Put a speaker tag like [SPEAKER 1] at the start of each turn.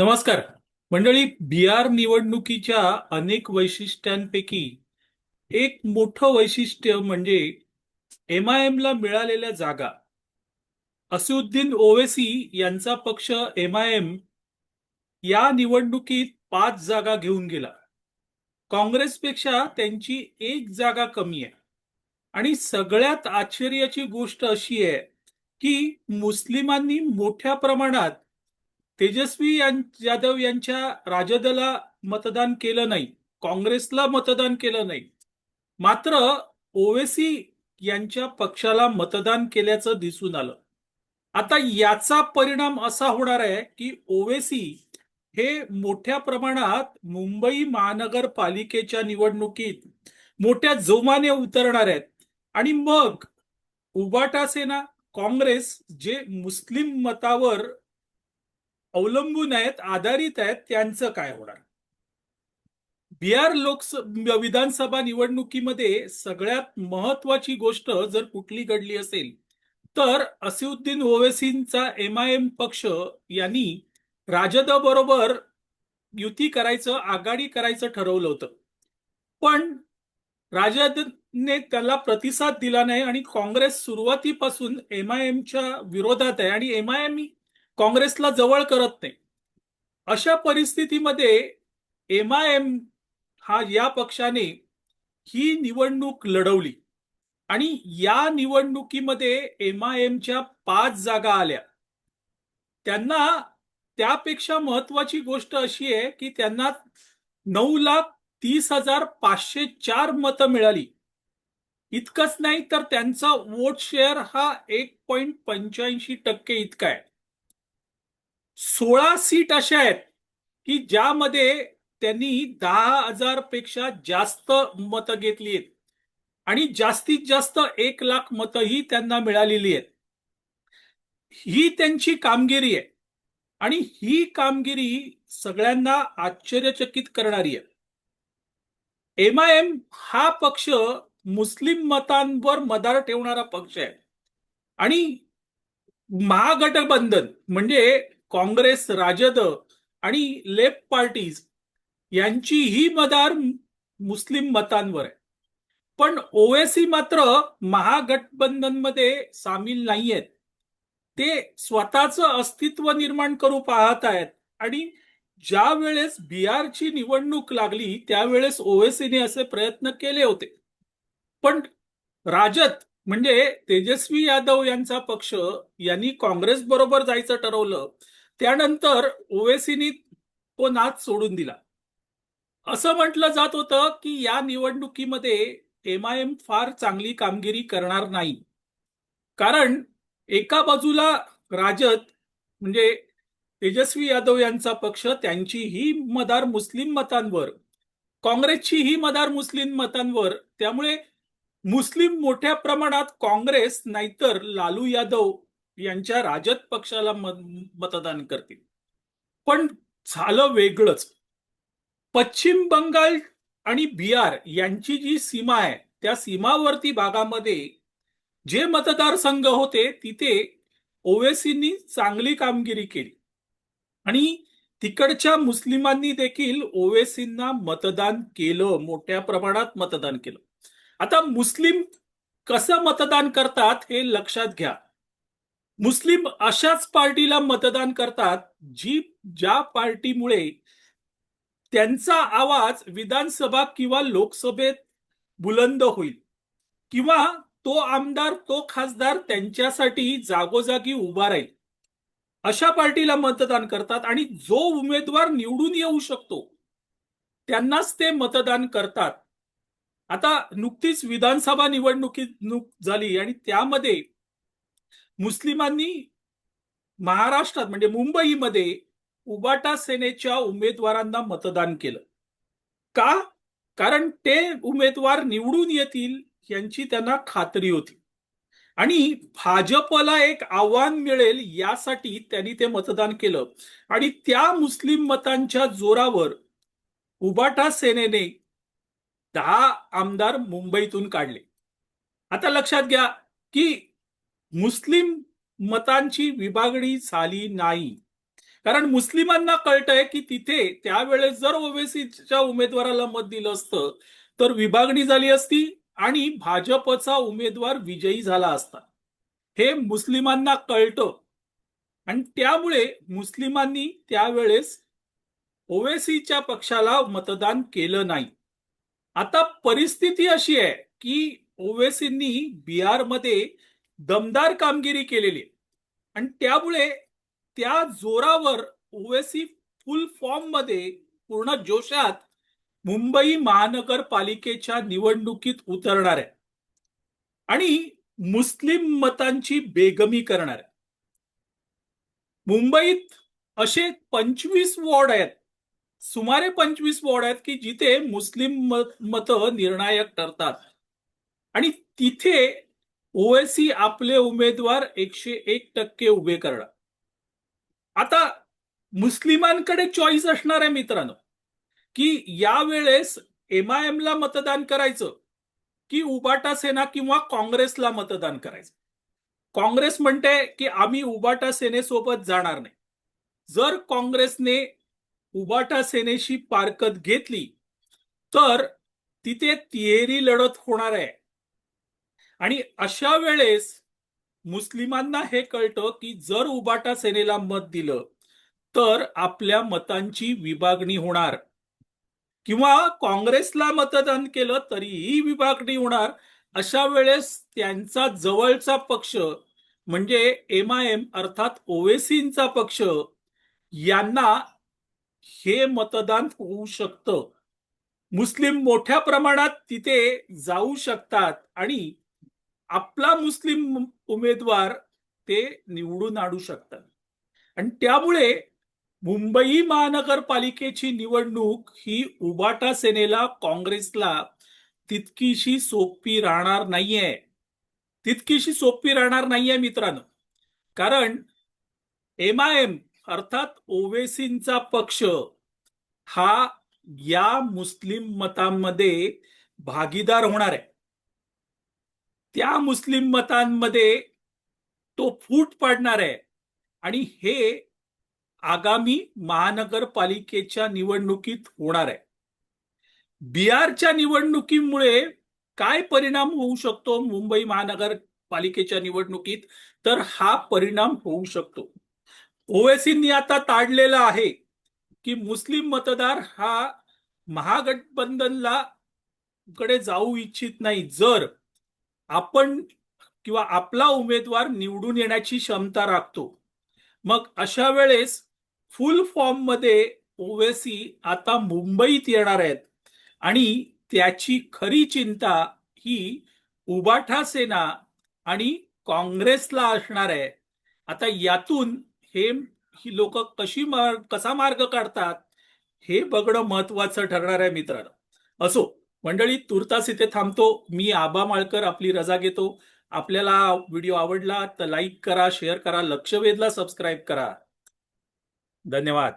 [SPEAKER 1] नमस्कार. मंडळी बिहार निवडणुकीच्या अनेक वैशिष्ट्यांपैकी एक मोठं वैशिष्ट्य म्हणजे एम आय ला मिळालेल्या जागा. असुद्दीन ओवेसी यांचा पक्ष एम आय एम या निवडणुकीत पाच जागा घेऊन गेला. काँग्रेसपेक्षा त्यांची एक जागा कमी आहे. आणि सगळ्यात आश्चर्याची गोष्ट अशी आहे की मुस्लिमांनी मोठ्या प्रमाणात तेजस्वी यादव यांच्या राजदला मतदान केलं नाही. काँग्रेसला मतदान केलं नाही. मात्र ओवेसी यांच्या पक्षाला मतदान केल्याचं दिसून आलं. आता याचा परिणाम असा होणार आहे की ओवेसी हे मोठ्या प्रमाणात मुंबई महानगरपालिकेच्या निवडणुकीत मोठ्या जोमाने उतरणार आहेत. आणि मग उबाटा सेना काँग्रेस जे मुस्लिम मतावर अवलंबून आहेत आधारित आहेत त्यांचं काय होणार? बिहार लोकसभा विधानसभा निवडणुकीमध्ये सगळ्यात महत्वाची गोष्ट जर कुठली घडली असेल तर असिउद्दीन ओवेसींचा एम आय एम पक्ष यांनी राजद बरोबर युती करायचं आघाडी करायचं ठरवलं होतं. पण राजदने त्याला प्रतिसाद दिला नाही आणि काँग्रेस सुरुवातीपासून एम आय एमच्या विरोधात आहे आणि एम आय एम काँग्रेसला जवळ करत नाही. अशा परिस्थितीमध्ये एम आय एम हा या पक्षाने ही निवडणूक लढवली. आणि या निवडणुकीमध्ये एम आय एमच्या पाच जागा आल्या. त्यांना त्यापेक्षा महत्वाची गोष्ट अशी आहे की त्यांना नऊ लाख तीस हजार पाचशे चार मतं मिळाली. इतकंच नाही तर त्यांचा वोट शेअर हा एक पॉइंट पंच्याऐंशी टक्के इतका आहे. सोळा सीट अशा आहेत की ज्यामध्ये त्यांनी दहा हजारपेक्षा जास्त मतं घेतली आहेत. आणि जास्तीत जास्त एक लाख मतंही त्यांना मिळालेली आहेत. ही त्यांची कामगिरी आहे. आणि ही कामगिरी सगळ्यांना आश्चर्यचकित करणारी आहे. एम आय एम हा पक्ष मुस्लिम मतांवर मदार ठेवणारा पक्ष आहे. आणि महागठबंधन म्हणजे काँग्रेस राजद आणि लेफ्ट पार्टीज यांची ही मदार मुस्लिम मतांवर आहे. पण ओवेसी मात्र महागठबंधनमध्ये सामील नाही आहेत ते स्वतःचं अस्तित्व निर्माण करू पाहत आहेत आणि ज्या वेळेस बिहारची निवडणूक लागली त्यावेळेस ओवेसीने असे प्रयत्न केले होते. पण राजद म्हणजे तेजस्वी यादव यांचा पक्ष यांनी काँग्रेस बरोबर जायचं ठरवलं. त्यानंतर ओवेसीनी तो नाच सोडून दिला. असं म्हटलं जात होतं की या निवडणुकीमध्ये एम आय एम फार चांगली कामगिरी करणार नाही. कारण एका बाजूला राजद म्हणजे तेजस्वी यादव यांचा पक्ष त्यांची ही मदार मुस्लिम मतांवर काँग्रेसची ही मदार मुस्लिम मतांवर त्यामुळे मुस्लिम मोठ्या प्रमाणात काँग्रेस नाहीतर लालू यादव यांच्या राजद पक्षाला मतदान करतील. पण झालं वेगळंच. पश्चिम बंगाल आणि बिहार यांची जी सीमा आहे त्या सीमावर्ती भागामध्ये जे मतदारसंघ होते तिथे ओवेसींनी चांगली कामगिरी केली. आणि तिकडच्या मुस्लिमांनी देखील ओवेसींना मतदान केलं मोठ्या प्रमाणात मतदान केलं. आता मुस्लिम कसं मतदान करतात हे लक्षात घ्या. मुस्लिम अशाच पार्टीला मतदान करतात जी ज्या पार्टीमुळे त्यांचा आवाज विधानसभा किंवा लोकसभेत बुलंद होईल. किंवा तो आमदार तो खासदार त्यांच्यासाठी जागोजागी उभा राहील. अशा पार्टीला मतदान करतात आणि जो उमेदवार निवडून येऊ शकतो त्यांनाच ते मतदान करतात. आता नुकतीच विधानसभा निवडणुकीत झाली आणि त्यामध्ये मुस्लिमांनी महाराष्ट्रात म्हणजे मुंबईमध्ये उबाटा सेनेच्या उमेदवारांना मतदान केलं. का? कारण ते उमेदवार निवडून येतील यांची त्यांना खात्री होती. आणि भाजपला एक आव्हान मिळेल यासाठी त्यांनी ते मतदान केलं. आणि त्या मुस्लिम मतांच्या जोरावर उबाटा सेनेने दहा आमदार मुंबईतून काढले. आता लक्षात घ्या की मुस्लिम मतांची विभागणी झाली नाही. कारण मुस्लिमांना कळतंय की तिथे त्यावेळेस जर ओवेसीच्या उमेदवाराला मत दिलं असतं तर विभागणी झाली असती आणि भाजपचा उमेदवार विजयी झाला असता. हे मुस्लिमांना कळतं. आणि त्यामुळे मुस्लिमांनी त्यावेळेस ओवेसीच्या पक्षाला मतदान केलं नाही. आता परिस्थिती अशी आहे की ओवेसींनी बिहारमध्ये दमदार कामगिरी केलेली आहे. आणि त्यामुळे त्या जोरावर ओवेसी फुल फॉर्ममध्ये पूर्ण जोशात मुंबई महानगरपालिकेच्या निवडणुकीत उतरणार आहे. आणि मुस्लिम मतांची बेगमी करणार आहे. मुंबईत असे पंचवीस वॉर्ड आहेत. सुमारे पंचवीस वॉर्ड आहेत की जिथे मुस्लिम मत निर्णायक ठरतात. आणि तिथे ओएसी आपले उमेदवार एकशे एक टक्के उभे करणार आता मुस्लिमांकडे चॉईस असणार आहे मित्रांनो की यावेळेस एम आय एम ला मतदान करायचं की उबाटा सेना किंवा काँग्रेसला मतदान करायचं? काँग्रेस म्हणते की आम्ही उबाटा सेनेसोबत जाणार नाही. जर काँग्रेसने उबाटा सेनेशी पारकत घेतली तर तिथे तिहेरी लढत होणार आहे. आणि अशा वेळेस मुस्लिमांना हे कळतं की जर उबाटा सेनेला मत दिलं तर आपल्या मतांची विभागणी होणार. किंवा काँग्रेसला मतदान केलं तरीही विभागणी होणार. अशा वेळेस त्यांचा जवळचा पक्ष म्हणजे एम आय एम अर्थात ओवेसींचा पक्ष यांना हे मतदान होऊ शकतं. मुस्लिम मोठ्या प्रमाणात तिथे जाऊ शकतात आणि आपला मुस्लिम उमेदवार ते निवडून आणू शकतात. आणि त्यामुळे मुंबई महानगरपालिकेची निवडणूक ही उबाटा सेनेला काँग्रेसला तितकीशी सोपी राहणार नाहीये. तितकीशी सोपी राहणार नाहीये मित्रांनो. कारण एम आय एम अर्थात ओवेसींचा पक्ष हा या मुस्लिम मतांमध्ये भागीदार होणार आहे. त्या मुस्लिम मतांमध्ये तो फूट पाडणार आहे. आणि हे आगामी महानगरपालिकेच्या निवडणुकीत होणार आहे. बिहारच्या निवडणुकीमुळे काय परिणाम होऊ शकतो मुंबई महानगरपालिकेच्या निवडणुकीत? तर हा परिणाम होऊ शकतो. ओवेसींनी आता ताडलेला आहे की मुस्लिम मतदार हा महागठबंधनला कडे जाऊ इच्छित नाही. जर आपण किंवा आपला उमेदवार निवडून येण्याची क्षमता राखतो. मग अशा वेळेस फुल फॉर्ममध्ये ओवेसी आता मुंबईत येणार आहेत. आणि त्याची खरी चिंता ही उबाठा सेना आणि काँग्रेसला असणार आहे. आता यातून हे ही लोक कशी मार्ग कसा मार्ग काढतात हे बघणं महत्वाचं ठरणार आहे मित्रांनो. असो मंडळी तुर्तास इथे थांबतो. मी आबा माळकर आपली रजा घेतो. आपल्याला व्हिडिओ आवडला तर लाईक करा शेअर करा लक्ष वेधला सबस्क्राईब करा. धन्यवाद.